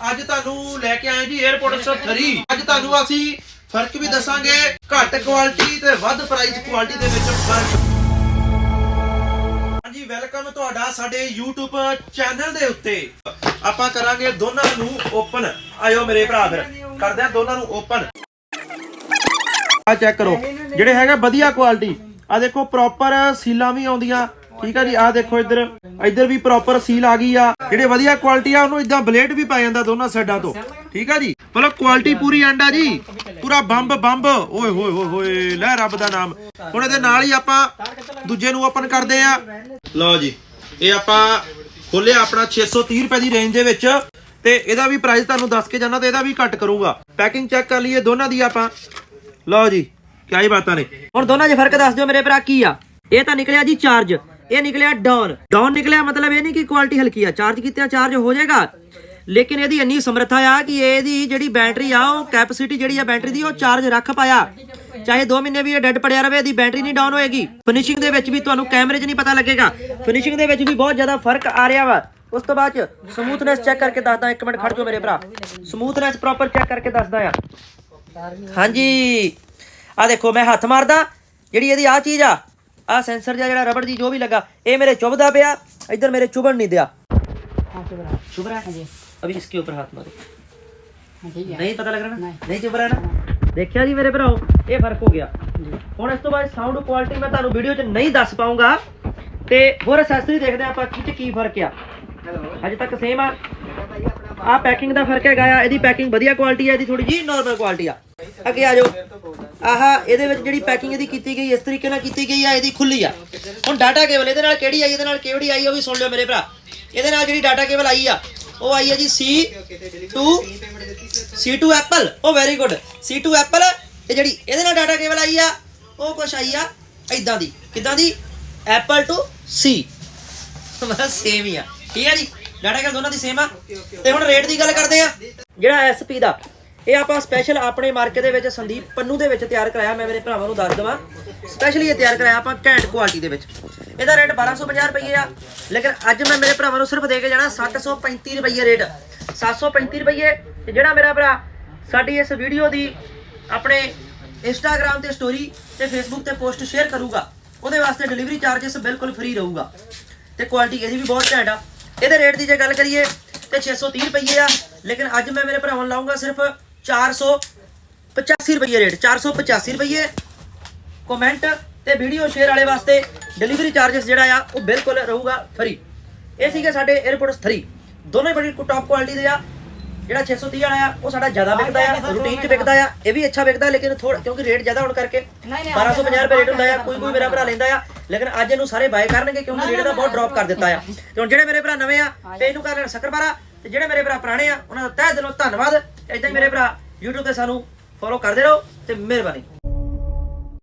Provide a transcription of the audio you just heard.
ਅੱਜ ਤੁਹਾਨੂੰ ਲੈ ਕੇ ਆਏ ਜੀ 에어ਪੋਰਟ 3 ਅੱਜ ਤੁਹਾਨੂੰ ਅਸੀਂ ਫ਼ਰਕ ਵੀ ਦੱਸਾਂਗੇ, ਘੱਟ ਕੁਆਲਿਟੀ ਤੇ ਵੱਧ ਪ੍ਰਾਈਸ ਕੁਆਲਿਟੀ ਦੇ ਵਿੱਚ ਫ਼ਰਕ। ਹਾਂਜੀ ਵੈਲਕਮ ਤੁਹਾਡਾ ਸਾਡੇ YouTube ਚੈਨਲ ਦੇ ਉੱਤੇ। ਆਪਾਂ ਕਰਾਂਗੇ ਦੋਨਾਂ ਨੂੰ ਓਪਨ ਆਇਓ ਮੇਰੇ ਭਰਾ ਫਿਰ। ਕਰਦੇ ਆ ਦੋਨਾਂ ਨੂੰ ਓਪਨ ਆ ਚੈੱਕ ਕਰੋ। ਜਿਹੜੇ ਹੈਗਾ ਵਧੀਆ ਕੁਆਲਿਟੀ ਆ ਦੇਖੋ ਪ੍ਰੋਪਰ ਸੀਲਾਂ ਵੀ ਆਉਂਦੀਆਂ। ਠੀਕ ਆ ਜੀ ਆ ਦੇਖੋ ਇੱਧਰ। ਇੱਧਰ ਵੀ ਪ੍ਰੋਪਰ ਸੀਲ ਆ ਗਈ ਆ। ਜਿਹੜੇ ਵਧੀਆ ਕੁਆਲਿਟੀ ਆ, ਉਹਨੂੰ ਇਦਾਂ ਬਲੇਡ ਵੀ ਪਾ ਜਾਂਦਾ ਦੋਨਾਂ ਸਾਈਡਾਂ ਤੋਂ। ਠੀਕ ਆ ਜੀ? ਮਤਲਬ ਕੁਆਲਿਟੀ ਪੂਰੀ ਐਂਡ ਜੀ। ਪੂਰਾ ਬੰਬ ਬੰਬ। ਓਏ, ਹੋਏ ਹੋਏ ਹੋਏ, ਲੈ ਰੱਬ ਦਾ ਨਾਮ। ਹੁਣ ਇਹਦੇ ਨਾਲ ਹੀ ਆਪਾਂ ਦੂਜੇ ਨੂੰ ਓਪਨ ਕਰਦੇ ਆ। ਲਓ ਜੀ, ਇਹ ਆਪਾਂ ਖੋਲਿਆ ਆਪਣਾ 630 ਰੁਪਏ ਦੀ ਰੇਂਜ ਦੇ ਵਿੱਚ। ਤੇ ਇਹਦਾ ਵੀ ਪ੍ਰਾਈਸ ਤੁਹਾਨੂੰ ਦੱਸ ਕੇ ਜਾਣਾ ਤੇ ਇਹਦਾ ਵੀ ਘੱਟ ਕਰੂੰਗਾ। ਪੈਕਿੰਗ ਚੈੱਕ ਕਰ ਲਈਏ ਦੋਨਾਂ ਦੀ ਆਪਾਂ। ਲਓ ਜੀ, ਕਿਆ ਬਾਤਾਂ ਨੇ। ਹੁਣ ਦੋਨਾਂ 'ਚ ਫ਼ਰਕ ਦੱਸ ਦਿਓ ਮੇਰੇ ਭਰਾ, ਕੀ ਆ? ਇਹ ਤਾਂ ਨਿਕਲਿਆ ਜੀ ਚਾਰਜ ਇਹ ਨਿਕਲਿਆ ਡਾਊਨ। ਡਾਊਨ ਨਿਕਲਿਆ ਮਤਲਬ ਇਹ ਨਹੀਂ ਕਿ ਕੁਆਲਿਟੀ ਹਲਕੀ ਆ। ਚਾਰਜ ਕੀਤਾ ਚਾਰਜ ਹੋ ਜਾਏਗਾ। ਲੇਕਿਨ ਇਹਦੀ ਇੰਨੀ ਸਮਰੱਥਾ ਆ ਕਿ ਇਹਦੀ ਜਿਹੜੀ ਬੈਟਰੀ ਆ, ਉਹ ਕੈਪੈਸਿਟੀ ਜਿਹੜੀ ਆ ਬੈਟਰੀ ਦੀ, ਉਹ ਚਾਰਜ ਰੱਖ ਪਾਇਆ। ਚਾਹੇ 2 ਮਹੀਨੇ ਵੀ ਇਹ ਡੈੱਡ ਪੜਿਆ ਰਵੇ, ਇਹਦੀ ਬੈਟਰੀ ਨਹੀਂ ਡਾਊਨ ਹੋਏਗੀ। ਫਿਨਿਸ਼ਿੰਗ ਦੇ ਵਿੱਚ ਵੀ ਤੁਹਾਨੂੰ ਕੈਮਰੇ 'ਚ ਨਹੀਂ ਪਤਾ ਲੱਗੇਗਾ। ਫਿਨਿਸ਼ਿੰਗ ਦੇ ਵਿੱਚ ਵੀ ਬਹੁਤ ਜ਼ਿਆਦਾ ਫ਼ਰਕ ਆ ਰਿਹਾ ਵਾ। ਉਸ ਤੋਂ ਬਾਅਦ ਸਮੂਥਨੈਸ ਚੈੱਕ ਕਰਕੇ ਦੱਸਦਾ ਇੱਕ ਮਿੰਟ ਖੜ ਜਾਓ ਮੇਰੇ ਭਰਾ। ਸਮੂਥਨੈਸ ਪ੍ਰੋਪਰ ਚੈੱਕ ਕਰਕੇ ਦੱਸਦਾ ਆ ਹਾਂਜੀ। ਆ ਦੇਖੋ, ਮੈਂ ਹੱਥ ਮਾਰਦਾ। ਜਿਹੜੀ ਇਹਦੀ ਆ ਚੀਜ਼ ਆ ਆ ਸੈਂਸਰ ਜਿਹਾ ਜਿਹੜਾ ਰਬੜ ਦੀ ਜੋ ਵੀ ਲੱਗਾ ਇਹ ਮੇਰੇ ਚੁਭਦਾ ਪਿਆ ਇੱਧਰ ਮੇਰੇ ਚੁਭਣ ਨਹੀਂ ਦਿਆ चुभ रहा है अभी इसके ऊपर हाथ मारो नहीं पता लग रहा ना नहीं चुभ रहा ना ਦੇਖਿਆ ਜੀ ਮੇਰੇ ਭਰਾਓ ਇਹ ਫਰਕ ਹੋ ਗਿਆ ਹੁਣ ਇਸ ਤੋਂ ਬਾਅਦ ਸਾਊਂਡ ਕੁਆਲਿਟੀ ਮੈਂ ਤੁਹਾਨੂੰ ਵੀਡੀਓ 'ਚ ਨਹੀਂ ਦੱਸ ਪਾਉਂਗਾ ਤੇ ਹੋਰ ਐਕਸੈਸਰੀ ਦੇਖਦੇ ਆਪਾਂ ਕਿ ਚ ਕੀ ਫਰਕ ਆ ਅਜੇ ਤੱਕ ਸੇਮ ਆ ਆ ਪੈਕਿੰਗ ਦਾ ਫ਼ਰਕ ਹੈਗਾ ਆ, ਇਹਦੀ ਪੈਕਿੰਗ ਵਧੀਆ ਕੁਆਲਿਟੀ ਆ, ਇਹਦੀ ਥੋੜੀ ਜੀ ਨਾਰਮਲ ਕੁਆਲਿਟੀ ਆ। ਅੱਗੇ ਆ ਜਾਓ। ਆਹ, ਇਹਦੇ ਵਿੱਚ ਜਿਹੜੀ ਪੈਕਿੰਗ ਇਹਦੀ ਕੀਤੀ ਗਈ, ਇਸ ਤਰੀਕੇ ਨਾਲ ਕੀਤੀ ਗਈ ਆ, ਇਹਦੀ ਖੁੱਲੀ ਆ। ਹੁਣ ਡਾਟਾ ਕੇਬਲ ਇਹਦੇ ਨਾਲ ਕਿਹੜੀ ਆਈ, ਇਹਦੇ ਨਾਲ ਕਿਹੜੀ ਆਈ, ਉਹ ਵੀ ਸੁਣ ਲਿਓ ਮੇਰੇ ਭਰਾ। ਇਹਦੇ ਨਾਲ ਜਿਹੜੀ ਡਾਟਾ ਕੇਬਲ ਆਈ ਆ, ਉਹ ਆਈ ਹੈ ਜੀ C2 C2 ਐਪਲ ਉਹ ਵੈਰੀ ਗੁੱਡ C2 ਐਪਲ ਇਹ ਜਿਹੜੀ ਇਹਦੇ ਨਾਲ ਡਾਟਾ ਕੇਬਲ ਆਈ ਆ, ਉਹ ਕੁਛ ਆਈ ਆ ਇਦਾਂ ਦੀ। ਕਿਦਾਂ ਦੀ? ਐਪਲ ਟੂ C ਬਸ ਸੇਮ ਹੀ ਆ। ਠੀਕ ਹੈ ਜੀ? ਡਾਟਾ ਕੇਬਲ ਦੋਨਾਂ ਦੀ ਸੇਮ ਆ। ਤੇ ਹੁਣ ਰੇਟ ਦੀ ਗੱਲ ਕਰਦੇ ਆ। ਜਿਹੜਾ SP ਦਾ, ਇਹ ਆਪਾਂ ਸਪੈਸ਼ਲ ਆਪਣੇ ਮਾਰਕੇ ਦੇ ਵਿੱਚ ਸੰਦੀਪ ਪੰਨੂ ਦੇ ਵਿੱਚ ਤਿਆਰ ਕਰਾਇਆ, ਮੈਂ ਮੇਰੇ ਭਰਾਵਾਂ ਨੂੰ ਦੱਸ ਦਵਾਂ। ਸਪੈਸ਼ਲੀ ਇਹ ਤਿਆਰ ਕਰਾਇਆ ਆਪਾਂ ਘੈਂਟ ਕੁਆਲਿਟੀ ਦੇ ਵਿੱਚ। ਇਹਦਾ ਰੇਟ 1250 ਰੁਪਏ ਆ। ਲੇਕਿਨ ਅੱਜ ਮੈਂ ਮੇਰੇ ਭਰਾਵਾਂ ਨੂੰ ਸਿਰਫ ਦੇ ਕੇ ਜਾਣਾ 735 ਰੁਪਏ ਰੇਟ 735 ਰੁਪਏ। ਤੇ ਜਿਹੜਾ ਮੇਰਾ ਭਰਾ ਸਾਡੀ ਇਸ ਵੀਡੀਓ ਦੀ ਆਪਣੇ ਇੰਸਟਾਗ੍ਰam ਤੇ ਸਟੋਰੀ ਤੇ ਫੇਸਬੁੱਕ ਤੇ ਪੋਸਟ ਸ਼ੇਅਰ ਕਰੂਗਾ, ਉਹਦੇ ਵਾਸਤੇ ਡਿਲੀਵਰੀ ਚਾਰजेस ਬਿਲਕੁਲ ਫ੍ਰੀ ਰਹੂਗਾ। ਤੇ ਕੁਆਲਿਟੀ ਇਹਦੀ ਵੀ ਬਹੁਤ ਘੈਂਟ ਆ। ਇਹਦੇ ਰੇਟ ਦੀ ਜੇ ਗੱਲ ਕਰੀਏ ਤੇ 630 ਰੁਪਏ ਆ ਲੇਕਿਨ ਅੱਜ ਮੈਂ ਮੇਰੇ ਭਰਾਵਾਂ ਨੂੰ ਲਾਉਂਗਾ ਸਿਰਫ 485 ਰੁਪਏ ਰੇਟ 485 ਰੁਪਏ ਕਮੈਂਟ ਤੇ ਵੀਡੀਓ ਸ਼ੇਅਰ ਵਾਲੇ ਵਾਸਤੇ ਡਿਲੀਵਰੀ ਚਾਰजेस ਜਿਹੜਾ ਆ ਉਹ ਬਿਲਕੁਲ ਰਹੂਗਾ ਫਰੀ ਇਹ ਸੀਗੇ ਸਾਡੇ 에어ਪੋਰਟਸ 3 ਦੋਨੋਂ ਹੀ ਬੜੀ ਟੌਪ ਕੁਆਲਿਟੀ ਦੇ ਆ। ਜਿਹੜਾ 630 ਵਾਲਾ ਆ ਉਹ ਸਾਡਾ ਜ਼ਿਆਦਾ ਵਿਕਦਾ ਆ ਰੂਟੀਨ 'ਚ ਵਿਕਦਾ ਆ। ਇਹ ਵੀ ਅੱਛਾ ਵਿਕਦਾ ਲੇਕਿਨ ਥੋੜਾ ਕਿਉਂਕਿ ਰੇਟ ਜ਼ਿਆਦਾ ਹੋਣ ਕਰਕੇ 1250 ਰੁਪਏ ਰੇਟ ਹੁੰਦਾ ਆ। ਕੋਈ ਕੋਈ ਮੇਰਾ ਭਰਾ ਲੈਂਦਾ ਆ। ਲੇਕਿਨ ਅੱਜ ਇਹਨੂੰ ਸਾਰੇ ਬਾਏ ਕਰਨਗੇ ਕਿਉਂਕਿ ਰੇਟ ਦਾ ਬਹੁਤ ਡ੍ਰੌਪ ਕਰ ਦਿੱਤਾ ਆ। ਤੇ ਹੁਣ ਜਿਹੜੇ ਮੇਰੇ ਭਰਾ ਨਵੇਂ ਆ ਪੇਜ ਨੂੰ ਕਰ ਲੈਣ ਸ਼ੱਕਰਪਾਰਾ ਤੇ ਜਿਹੜੇ ਮੇਰੇ ਭਰਾ ਪੁਰਾਣੇ ਆ ਉਹਨਾਂ ਦਾ ਤਹਿ ਦਿਲੋਂ ਧੰਨਵਾਦ। ਇਦਾਂ ਹੀ ਮੇਰੇ ਭਰਾ YouTube ਤੇ ਸਾਨੂੰ ਫੋਲੋ ਕਰਦੇ ਰਹੋ ਤੇ ਮਿਹਰਬਾਨੀ।